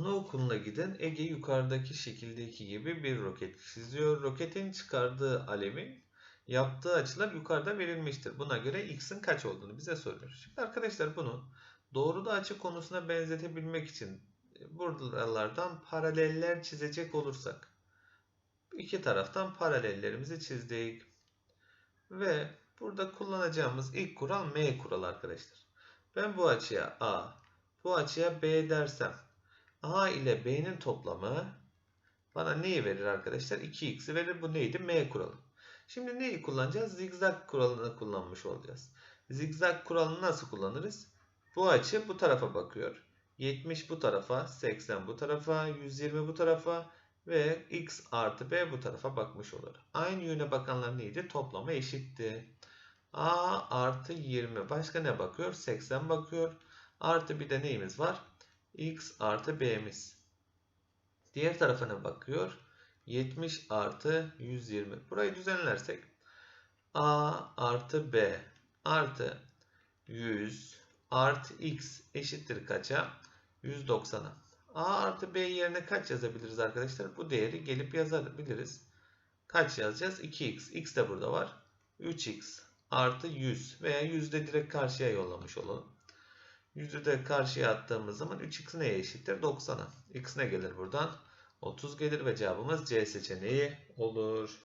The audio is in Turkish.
Anaokuluna giden Ege yukarıdaki şekildeki gibi bir roket çiziyor. Roketin çıkardığı alemin yaptığı açılar yukarıda verilmiştir. Buna göre x'in kaç olduğunu bize soruyor. Şimdi arkadaşlar bunu doğruda açı konusuna benzetebilmek için e, buralardan paraleller çizecek olursak iki taraftan paralellerimizi çizdik. Ve burada kullanacağımız ilk kural M kuralı arkadaşlar. Ben bu açıya A, bu açıya B dersem A ile B'nin toplamı bana neyi verir arkadaşlar? 2x'i verir. Bu neydi? M kuralı. Şimdi neyi kullanacağız? Zigzag kuralını kullanmış olacağız. Zigzag kuralını nasıl kullanırız? Bu açı bu tarafa bakıyor. 70 bu tarafa, 80 bu tarafa, 120 bu tarafa ve x artı b bu tarafa bakmış olur. Aynı yöne bakanlar neydi? Toplamı eşitti. a artı 20. Başka ne bakıyor? 80 bakıyor. Artı bir de neyimiz var? X artı b'miz. Diğer tarafına bakıyor. 70 artı 120. Burayı düzenlersek a artı b artı 100 artı x eşittir kaça? 190'a. a artı b yerine kaç yazabiliriz arkadaşlar? Bu değeri gelip yazabiliriz. Kaç yazacağız? 2x. x de burada var. 3x artı 100 veya 100 de direkt karşıya yollamış olalım. 100'ü de karşıya attığımız zaman 3x neye eşittir? 90'a. x ne gelir buradan? 30 gelir ve cevabımız C seçeneği olur.